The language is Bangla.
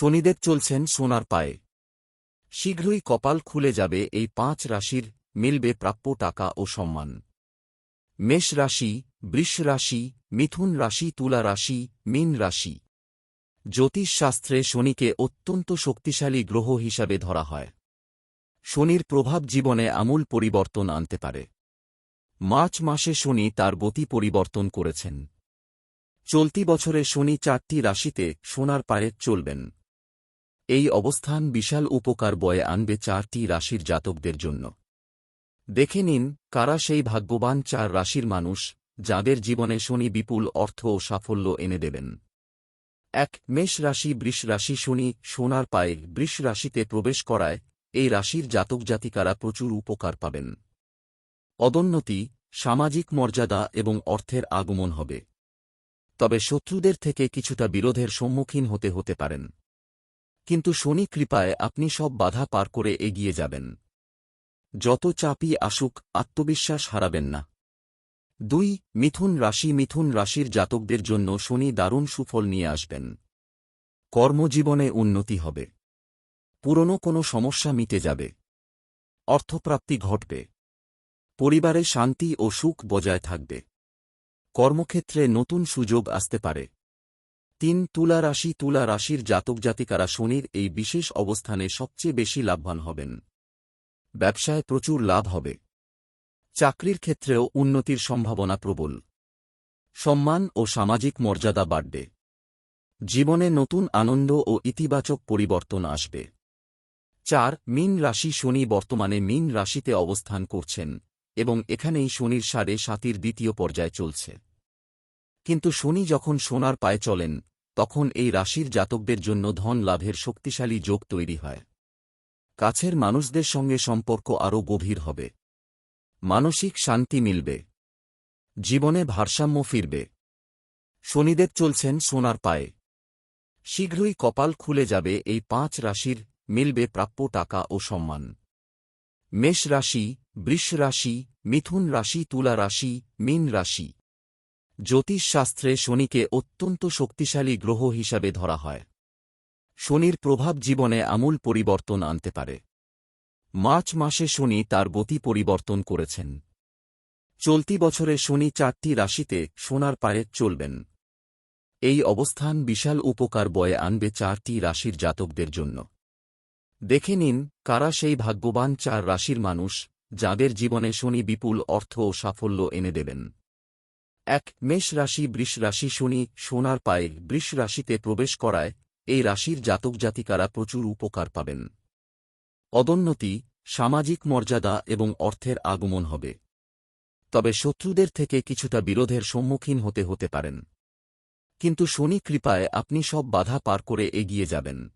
শনিদেব চলছেন সোনার পায়ে। শীঘ্রই কপাল খুলে যাবে এই পাঁচ রাশির, মিলবে প্রাপ্য টাকা ও সম্মান। মেষ রাশি, বৃষ রাশি, মিথুন রাশি, তুলা রাশি, মীন রাশি। জ্যোতিষশাস্ত্রে শনিকে অত্যন্ত শক্তিশালী গ্রহ হিসাবে ধরা হয়। শনির প্রভাব জীবনে আমূল পরিবর্তন আনতে পারে। মার্চ মাসে শনি তার গতি পরিবর্তন করেছেন। চলতি বছরে শনি চারটি রাশিতে সোনার পায়ে চলবেন। এই অবস্থান বিশাল উপকার বয়ে আনবে চারটি রাশির জাতকদের জন্য। দেখে নিন, কারা সেই ভাগ্যবান চার রাশির মানুষ, যাদের জীবনে শনি বিপুল অর্থ ও সাফল্য এনে দেবেন। এক, মেষ রাশি, বৃষ রাশি, শনি, সোনার পায়ে, বৃষ রাশিতে প্রবেশ করায়, এই রাশির জাতক জাতিকারা প্রচুর উপকার পাবেন। অদোন্নতি, সামাজিক মর্যাদা এবং অর্থের আগমন হবে। তবে শত্রুদের থেকে কিছুটা বিরোধের সম্মুখীন হতে হতে পারেন। কিন্তু শনি কৃপায় আপনি সব বাধা পার করে এগিয়ে যাবেন। যত চাপই আসুক, আত্মবিশ্বাস হারাবেন না। দুই, মিথুন রাশি মিথুন রাশির জাতকদের জন্য শনি দারুণ সুফল নিয়ে আসবেন। কর্মজীবনে উন্নতি হবে। পুরনো কোনো সমস্যা মিটে যাবে। অর্থপ্রাপ্তি ঘটবে। পরিবারে শান্তি ও সুখ বজায় থাকবে। কর্মক্ষেত্রে নতুন সুযোগ আসতে পারে। তিন তুলা রাশি তুলা রাশির জাতক জাতিকারা শনির এই বিশেষ অবস্থানে সবচেয়ে বেশি লাভবান হবেন। ব্যবসায় প্রচুর লাভ হবে। চাকরির ক্ষেত্রেও উন্নতির সম্ভাবনা প্রবল। সম্মান ও সামাজিক মর্যাদা বাড়বে। জীবনে নতুন আনন্দ ও ইতিবাচক পরিবর্তন আসবে। চার, মিন রাশি শনি বর্তমানে মিন রাশিতে অবস্থান করছেন এবং এখানেই শনির সাড়ে সাতির দ্বিতীয় পর্যায়ে চলছে। কিন্তু শনি যখন সোনার পায়ে চলেন, তখন এই রাশির জাতকদের জন্য ধন লাভের শক্তিশালী যোগ তৈরি হয়। কাছের মানুষদের সঙ্গে সম্পর্ক আরও গভীর হবে। মানসিক শান্তি মিলবে। জীবনে ভারসাম্য ফিরবে। শনিদেব চলছেন সোনার পায়ে। শীঘ্রই কপাল খুলে যাবে এই পাঁচ রাশির, মিলবে প্রাপ্য টাকা ও সম্মান। মেষ রাশি, বৃষ রাশি, মিথুন রাশি, তুলা রাশি, মীন রাশি। জ্যোতিষশাস্ত্রে শনিকে অত্যন্ত শক্তিশালী গ্রহ হিসাবে ধরা হয়। শনির প্রভাব জীবনে আমূল পরিবর্তন আনতে পারে। মার্চ মাসে শনি তার গতি পরিবর্তন করেছেন। চলতি বছরে শনি চারটি রাশিতে সোনার পায়ে চলবেন। এই অবস্থান বিশাল উপকার বয়ে আনবে চারটি রাশির জাতকদের জন্য। দেখে নিন, কারা সেই ভাগ্যবান চার রাশির মানুষ, যাদের জীবনে শনি বিপুল অর্থ ও সাফল্য এনে দেবেন। এক, মেষ রাশি বৃষ রাশি শনি, সোনার পায়ে বৃষ রাশিতে প্রবেশ করায়, এই রাশির জাতক জাতিকারা প্রচুর উপকার পাবেন। অদোন্নতি, সামাজিক মর্যাদা এবং অর্থের আগমন হবে। তবে শত্রুদের থেকে কিছুটা বিরোধের সম্মুখীন হতে হতে পারেন। কিন্তু শনি কৃপায় আপনি সব বাধা পার করে এগিয়ে যাবেন।